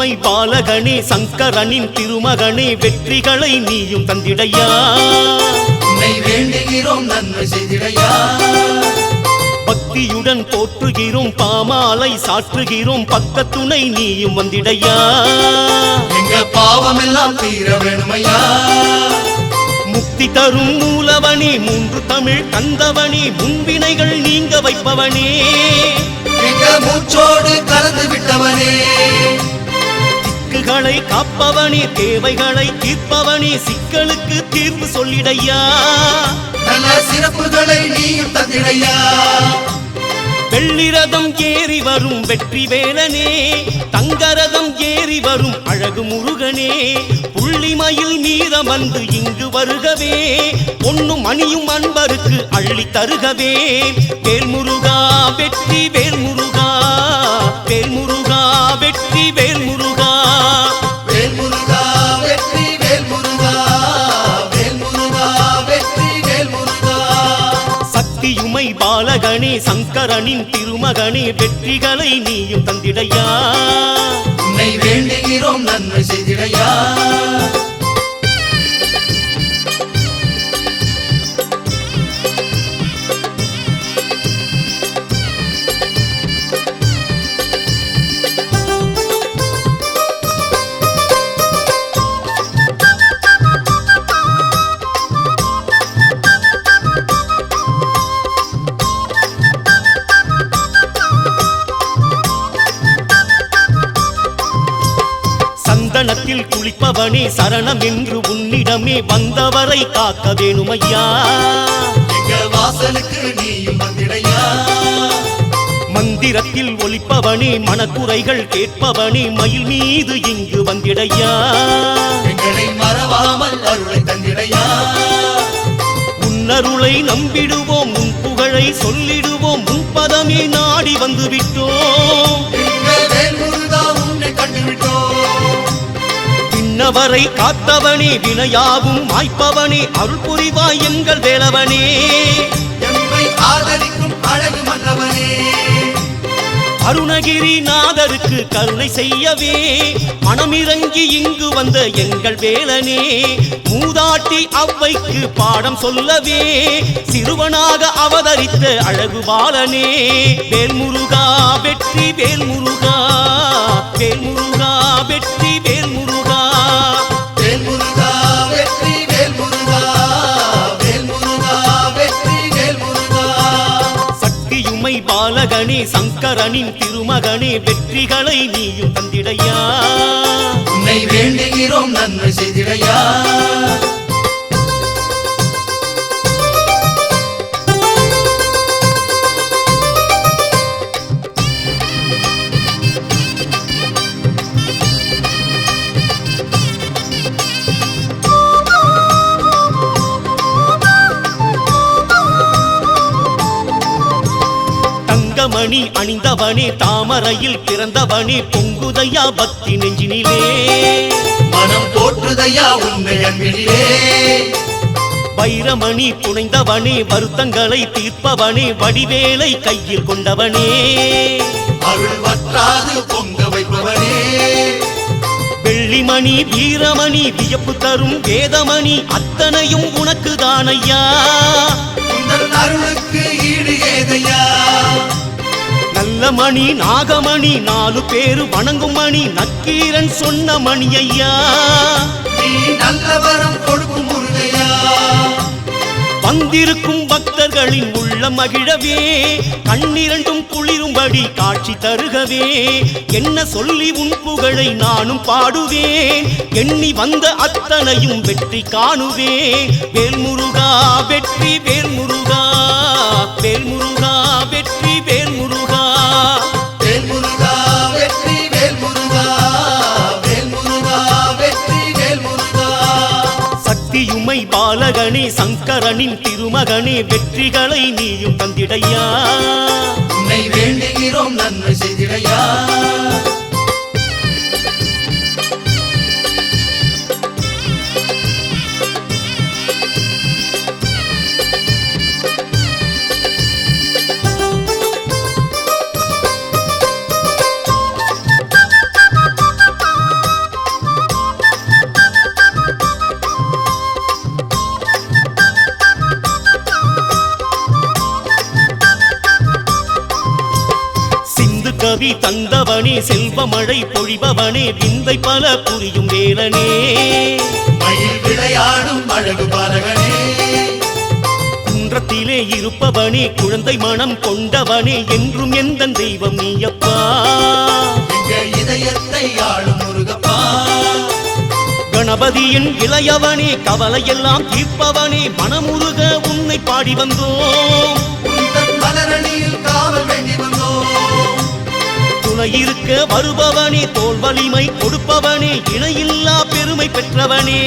சக்தியுமை பாலகனே சங்கரனின் திருமகனே வெற்றிகளை நீயும் தந்திடையா? வேண்டுகிறோம் நன்மை செய்திடையா? பக்தியுடன் போற்றுகிறோம் பாமாலை சாற்றுகிறோம் பக்கத்துணை நீயும் வந்திடையா? எங்க பாவமெல்லாம் தீர வேணுமையா? முக்தி தரும் மூலவனே மூன்று தமிழ் கந்தவனே முன்வினைகள் நீங்க வைப்பவனே. எங்க மூச்சோடு கலந்து காப்பவனே தேவைகளை தீர்ப்பவனே சிக்கலுக்கு தீர்வு சொல்லிடையா? நல்ல சிறப்புகளை நீயும் தந்திடையா? வெள்ளிரதம் ஏறி வரும் வெற்றி வேலனே தங்கரதம் ஏறி வரும் அழகு முருகனே புள்ளிமயில் மீதம் வந்து இங்கு வருகவே பொன்னும் மணியும் அன்பருக்கு அள்ளி தருகவே. வேல்முருகா வெற்றி வேல்முருகா பாலகனே சங்கரனின் திருமகனே வெற்றிகளை நீயும் தந்திடையா. உன்னை வேண்டுகிறோம் நன்மை செய்திடையா. சந்தனத்தில் குளிப்பவனே சரணம் என்று உன்னிடமே வந்தவரை காக்க வாசலுக்கு நீயும் வந்திடையா? மந்திரத்தில் ஒலிப்பவனே மனக்குறைகள் கேட்பவனே மயில் மீது இங்கு வந்திடையா? மறவாமல் அருளை தந்திடையா? உன்னருளை நம்பிடுவோம் உன் புகழை சொல்லிடுவோம் உன் பதமே நாடி வந்து விட்டோம் எங்க வேல்முருகா உன்னை கண்டுவிட்டோம். பின்னவரை காத்தவனே வினையாவும் மாய்ப்பவனே அருள் புரிவாய் எங்கள் ஆதரிக்கும் அழகு மன்னவனே. அருணகிரி நாதருக்கு கருணை செய்யவே மனமிறங்கி இங்கு வந்த எங்கள் வேலனே. மூதாட்டி அவ்வைக்கு பாடம் சொல்லவே சிறுவனாக அவதரித்த அழகு பாலனே. வேல்முருகா வெற்றி வேல்முருகா வேல்முருகா வெற்றி சங்கரனின் திருமகனே வெற்றிகளை நீயும் தந்திடையா. உன்னை வேண்டுகிறோம் நன்மை செய்திடையா. தங்கமணி அணிந்தவனே தாமரையில் பிறந்தவனே பொங்குதையா பக்தி நெஞ்சினிலே. மனம் போற்றுதையா அன்பிலே வைரமணி புனைந்தவனே வருத்தங்களை தீர்ப்பவனே வடிவேலை கையில் கொண்டவனே. அருள் வற்றாது பொங்க வைப்பவனே. வெள்ளிமணி வீரமணி வியப்பு தரும் வேதமணி அத்தனையும் உனக்கு தானையா அருளுக்கு ஈடு ஏதையா. நல்ல மணி நாகமணி நாலு பேரு வணங்கும் மணி நக்கீரன் சொன்ன மணி ஐயா வந்திருக்கும் பக்தர்களின் உள்ள மகிழவே கண்ணிரண்டும் குளிரும்படி காட்சி தருகவே. என்ன சொல்லி உன் புகழை நானும் பாடுவேன் எண்ணி வந்த அத்தனையும் வெற்றி காணுவேன். வேல்முருகா வெற்றி வேல்முருகா சங்கரனே சங்கரனின் திருமகனே வெற்றிகளை நீயும் தந்திடையா. வேண்டுகிறோம் நன்மை செய்திடையா. உதவி தந்தவனே செல்வமழை பொழிபவனே விந்தை பல புரியும் வேலனே விளையாடும் அழகு பாலகனே. குன்றத்திலே இருப்பவனே குழந்தை மனம் கொண்டவனே என்றும் எந்த தெய்வம் நீயப்பா. இதயத்தை ஆளும் முருகப்பா. கணபதியின் இளையவனே கவலையெல்லாம் தீர்ப்பவனே மனமுருக உன்னை பாடி வந்தோம். காவல் வேண்டி வந்தோம். துணை இருக்க வருபவனே தோல் வலிமை கொடுப்பவனே இணையில்லா பெருமை பெற்றவனே.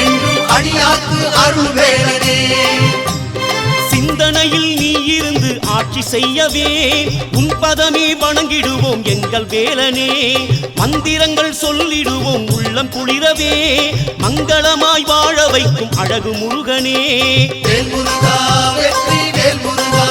என்றும் அடியாக்கு அருள் வேலனே சிந்தனையில் நீ இருந்து ஆட்சி செய்யவே உன் பதமே வணங்கிடுவோம் எங்கள் வேலனே. மந்திரங்கள் சொல்லிடுவோம் உள்ளம் குளிரவே மங்களமாய் வாழ வைக்கும் அழகு முருகனே. வேல் முருகா வெற்றி வேல் முருகா